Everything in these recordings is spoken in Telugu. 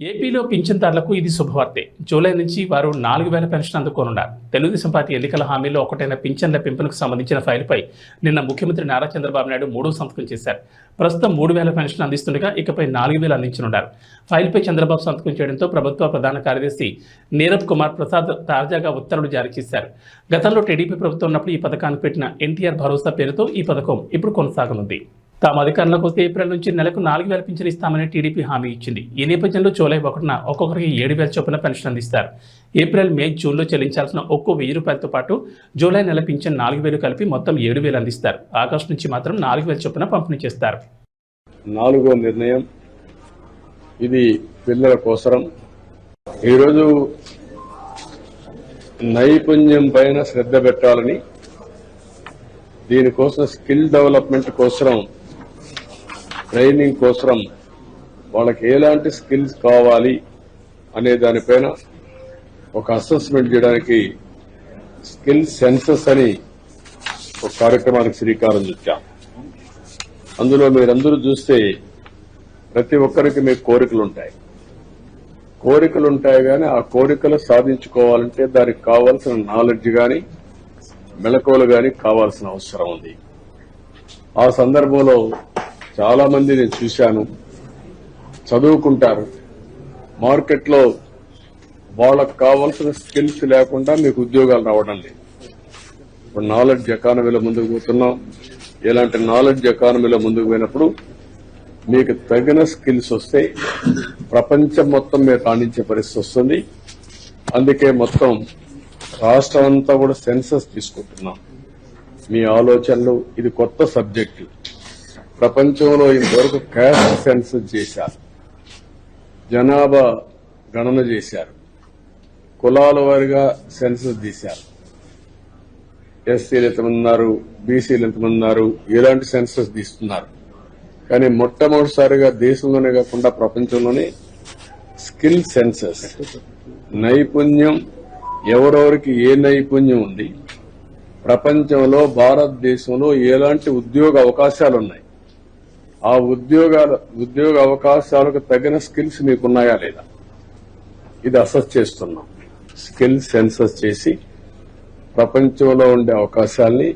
ఏపీలో పింఛన్దారులకు ఇది శుభవార్తే. జూలై నుంచి వారు నాలుగు వేల పెన్షన్ అందుకోనున్నారు. తెలుగుదేశం పార్టీ ఎన్నికల హామీలో ఒకటైన పింఛన్ల పెంపునకు సంబంధించిన ఫైల్పై నిన్న ముఖ్యమంత్రి నారా చంద్రబాబు నాయుడు మూడో సంతకం చేశారు. ప్రస్తుతం మూడు వేల పెన్షన్ అందిస్తుండగా ఇకపై నాలుగు వేలు అందించనున్నారు. ఫైల్పై చంద్రబాబు సంతకం చేయడంతో ప్రభుత్వ ప్రధాన కార్యదర్శి నీరబ్ కుమార్ ప్రసాద్ తాజాగా ఉత్తర్వులు జారీ చేశారు. గతంలో టీడీపీ ప్రభుత్వం ఉన్నప్పుడు ఈ పథకానికి పెట్టిన ఎన్టీఆర్ భరోసా పేరుతో ఈ పథకం ఇప్పుడు కొనసాగనుంది. తాము అధికారంలోకి వస్తే ఏప్రిల్ నుంచి నెలకు నాలుగు వేల పింఛన్ ఇస్తామని టీడీపీ హామీ ఇచ్చింది. ఈ నేపథ్యంలో జూలై ఒకటిన ఒక్కొక్కరికి ఏడు వేల చొప్పున పెన్షన్ అందిస్తారు. ఏప్రిల్ మే జూన్లో చెల్లించాల్సిన ఒక్కో వెయ్యి రూపాయలతో పాటు జూలై నెల పింఛన్ నాలుగు వేలు కలిపి మొత్తం ఏడు వేలు అందిస్తారు. ఆగస్టు నుంచి మాత్రం నాలుగు వేల చొప్పున పంపిణీ చేస్తారు. నాలుగో నిర్ణయం. ఇది పిల్లల కోసరం. ఈరోజు నైపుణ్యం పైన శ్రద్ధ పెట్టాలని దీనికోసం స్కిల్ డెవలప్మెంట్ కోసం ట్రైనింగ్ కోసం వాళ్ళకి ఎలాంటి స్కిల్స్ కావాలి అనే దానిపైన ఒక అసెస్మెంట్ చేయడానికి స్కిల్ సెన్సెస్ అని ఒక కార్యక్రమానికి శ్రీకారం చుట్టాం. అందులో మీరందరూ చూస్తే ప్రతి ఒక్కరికి మీకు కోరికలు ఉంటాయి. కోరికలు ఉంటాయి కానీ ఆ కోరికలు సాధించుకోవాలంటే దానికి కావాల్సిన నాలెడ్జ్ కానీ మెలకువలు కానీ కావాల్సిన అవసరం ఉంది. ఆ సందర్భంలో చాలా మంది నేను చూశాను. చదువుకుంటారు. మార్కెట్లో వాళ్ళకు కావాల్సిన స్కిల్స్ లేకుండా మీకు ఉద్యోగాలు రావడం లేదు. ఇప్పుడు నాలెడ్జ్ ఎకానమీలో ముందుకు పోతున్నాం. ఇలాంటి నాలెడ్జ్ ఎకానమీలో ముందుకు పోయినప్పుడు మీకు తగిన స్కిల్స్ వస్తే ప్రపంచం మొత్తం మీరు రాణించే పరిస్థితి వస్తుంది. అందుకే మొత్తం రాష్ట్రం అంతా కూడా సెన్సస్ తీసుకుంటున్నాం. మీ ఆలోచనలు ఇది కొత్త సబ్జెక్టు. ప్రపంచంలో ఇంతవరకు క్యాస్ట్ సెన్సస్ చేశారు. జనాభా గణన చేశారు. కులాల వారిగా సెన్సస్ తీశారు. ఎస్సీలు ఎంతమంది ఉన్నారు బీసీలు ఎంతమంది ఉన్నారు ఇలాంటి సెన్సస్ తీస్తున్నారు. కానీ మొట్టమొదటిసారిగా దేశంలోనే కాకుండా ప్రపంచంలోనే స్కిల్ సెన్సస్ నైపుణ్యం ఎవరెవరికి ఏ నైపుణ్యం ఉంది ప్రపంచంలో భారతదేశంలో ఎలాంటి ఉద్యోగ అవకాశాలు ఉన్నాయి ఆ ఉద్యోగాల ఉద్యోగ అవకాశాలకు తగిన స్కిల్స్ మీకున్నాయా లేదా? ఇది అసెస్ చేస్తున్నాం. స్కిల్ సెన్సస్ చేసి ప్రపంచంలో ఉండే అవకాశాల్ని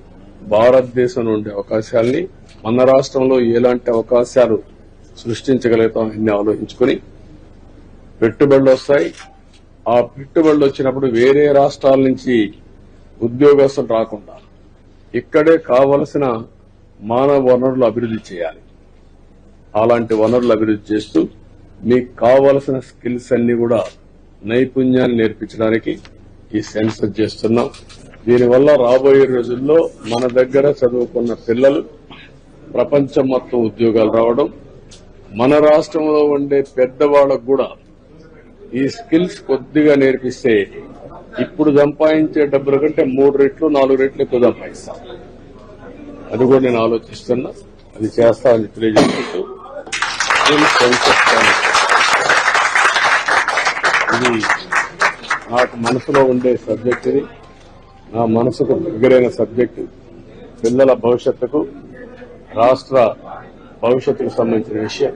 భారతదేశంలో ఉండే అవకాశాల్ని మన రాష్ట్రంలో ఎలాంటి అవకాశాలు సృష్టించగలుగుతాం అన్ని ఆలోచించుకుని పెట్టుబడులు వస్తాయి. ఆ పెట్టుబడులు వచ్చినప్పుడు వేరే రాష్ట్రాల నుంచి ఉద్యోగస్తులు రాకుండా ఇక్కడే కావలసిన మానవ వనరులు అభివృద్ధి చేయాలి. అలాంటి వనరులు అభివృద్ధి చేస్తూ మీకు కావలసిన స్కిల్స్ అన్ని కూడా నైపుణ్యాన్ని నేర్పించడానికి ఈ సెన్సర్ చేస్తున్నాం. దీనివల్ల రాబోయే రోజుల్లో మన దగ్గర చదువుకున్న పిల్లలు ప్రపంచం మొత్తం ఉద్యోగాలు రావడం మన రాష్ట్రంలో ఉండే పెద్దవాళ్ళకు కూడా ఈ స్కిల్స్ కొద్దిగా నేర్పిస్తే ఇప్పుడు సంపాదించే డబ్బుల కంటే మూడు రెట్లు నాలుగు రెట్లు ఎక్కువ సంపాదిస్తాం. అది కూడా నేను ఆలోచిస్తున్నా. అది చేస్తామని తెలియజేసుకుంటూ ఇది నాకు మనసులో ఉండే సబ్జెక్ట్ ఇది. నా మనసుకు దగ్గరైన సబ్జెక్టు పిల్లల భవిష్యత్తుకు రాష్ట్ర భవిష్యత్తుకు సంబంధించిన విషయం.